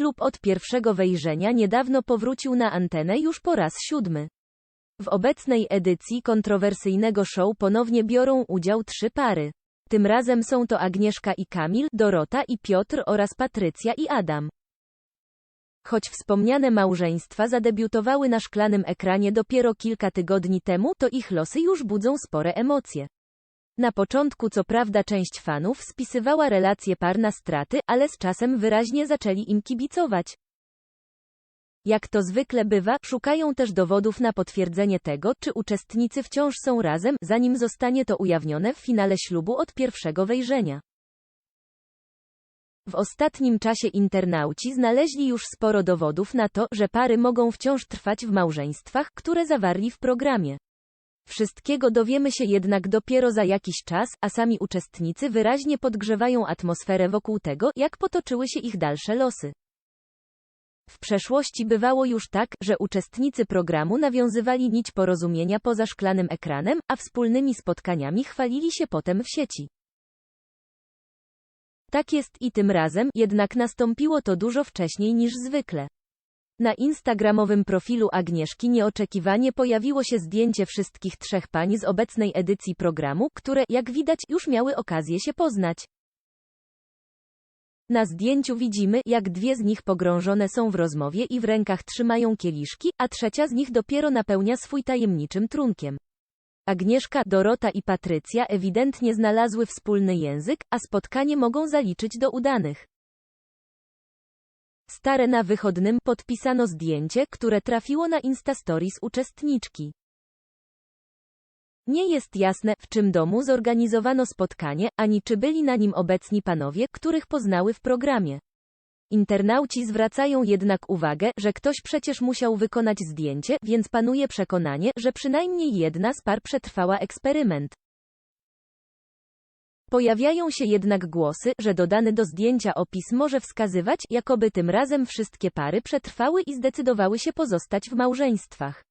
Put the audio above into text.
Ślub od pierwszego wejrzenia niedawno powrócił na antenę już po raz siódmy. W obecnej edycji kontrowersyjnego show ponownie biorą udział trzy pary. Tym razem są to Agnieszka i Kamil, Dorota i Piotr oraz Patrycja i Adam. Choć wspomniane małżeństwa zadebiutowały na szklanym ekranie dopiero kilka tygodni temu, to ich losy już budzą spore emocje. Na początku co prawda część fanów spisywała relacje par na straty, ale z czasem wyraźnie zaczęli im kibicować. Jak to zwykle bywa, szukają też dowodów na potwierdzenie tego, czy uczestnicy wciąż są razem, zanim zostanie to ujawnione w finale ślubu od pierwszego wejrzenia. W ostatnim czasie internauci znaleźli już sporo dowodów na to, że pary mogą wciąż trwać w małżeństwach, które zawarli w programie. Wszystkiego dowiemy się jednak dopiero za jakiś czas, a sami uczestnicy wyraźnie podgrzewają atmosferę wokół tego, jak potoczyły się ich dalsze losy. W przeszłości bywało już tak, że uczestnicy programu nawiązywali nić porozumienia poza szklanym ekranem, a wspólnymi spotkaniami chwalili się potem w sieci. Tak jest i tym razem, jednak nastąpiło to dużo wcześniej niż zwykle. Na instagramowym profilu Agnieszki nieoczekiwanie pojawiło się zdjęcie wszystkich trzech pań z obecnej edycji programu, które, jak widać, już miały okazję się poznać. Na zdjęciu widzimy, jak dwie z nich pogrążone są w rozmowie i w rękach trzymają kieliszki, a trzecia z nich dopiero napełnia swój tajemniczym trunkiem. Agnieszka, Dorota i Patrycja ewidentnie znalazły wspólny język, a spotkanie mogą zaliczyć do udanych. Stare na wychodnym podpisano zdjęcie, które trafiło na Instastories uczestniczki. Nie jest jasne, w czym domu zorganizowano spotkanie, ani czy byli na nim obecni panowie, których poznały w programie. Internauci zwracają jednak uwagę, że ktoś przecież musiał wykonać zdjęcie, więc panuje przekonanie, że przynajmniej jedna z par przetrwała eksperyment. Pojawiają się jednak głosy, że dodany do zdjęcia opis może wskazywać, jakoby tym razem wszystkie pary przetrwały i zdecydowały się pozostać w małżeństwach.